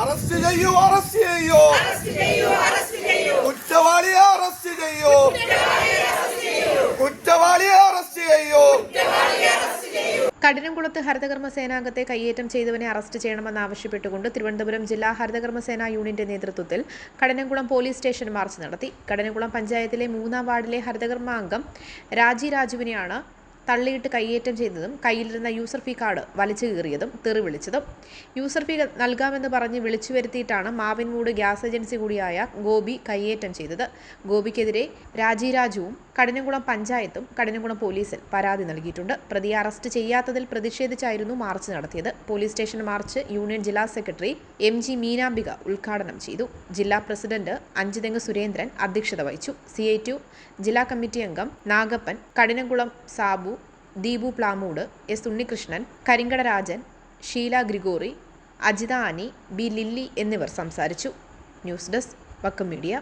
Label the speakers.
Speaker 1: Arrest ചെയ്യൂ arrest ചെയ്യൂ. കുറ്റവാളിയെ അറസ്റ്റ് ചെയ്യൂ കുറ്റവാളിയെ അറസ്റ്റ് ചെയ്യൂ
Speaker 2: കഠിനംകുളത്ത് ഹരിതകർമ്മ സേനാംഗത്തെ കയ്യേറ്റം ചെയ്തവനെ അറസ്റ്റ് ചെയ്യണമെന്നാവശ്യപ്പെട്ടുകൊണ്ട് തിരുവനന്തപുരം ജില്ലാ ഹരിതകർമ്മ സേനാ യൂണിയന്റെ നേതൃത്വത്തിൽ കഠിനംകുളം പോലീസ് സ്റ്റേഷൻ മാർച്ച് നടത്തി. കഠിനംകുളം പഞ്ചായത്തിലെ മൂന്നാം വാർഡിലെ ഹരിതകർമ്മ അംഗം രാജി രാജുവിനെയാണ് തള്ളിയിട്ട് കയ്യേറ്റം ചെയ്തതും കയ്യിലിരുന്ന യൂസർ ഫീ കാർഡ് വലിച്ചു കീറിയതും തെറി വിളിച്ചതും. യൂസർ ഫീ നൽകാമെന്ന് പറഞ്ഞ് വിളിച്ചു വരുത്തിയിട്ടാണ് മാവിൻമൂട് ഗ്യാസ് ഏജൻസി കൂടിയായ ഗോപി കയ്യേറ്റം ചെയ്തത്. ഗോപിക്കെതിരെ രാജി രാജുവും കഠിനംകുളം പഞ്ചായത്തും കഠിനംകുളം പോലീസിൽ പരാതി നൽകിയിട്ടുണ്ട്. പ്രതിയെ അറസ്റ്റ് ചെയ്യാത്തതിൽ പ്രതിഷേധിച്ചായിരുന്നു മാർച്ച് നടത്തിയത്. പോലീസ് സ്റ്റേഷൻ മാർച്ച് യൂണിയൻ ജില്ലാ സെക്രട്ടറി എം ജി മീനാംബിക ഉദ്ഘാടനം ചെയ്തു. ജില്ലാ പ്രസിഡന്റ് അഞ്ചുതെങ്ങ് സുരേന്ദ്രൻ അധ്യക്ഷത വഹിച്ചു. സി ഐ ടു ജില്ലാ കമ്മിറ്റി അംഗം Nagappan Kadinamkulam Sabu Deepu Plamoodu S Unnikrishnan Karinkada Rajan Sheela Gregory Ajitha Annie B Lilly എന്നിവർ സംസാരിച്ചു. News desk Vakkom media.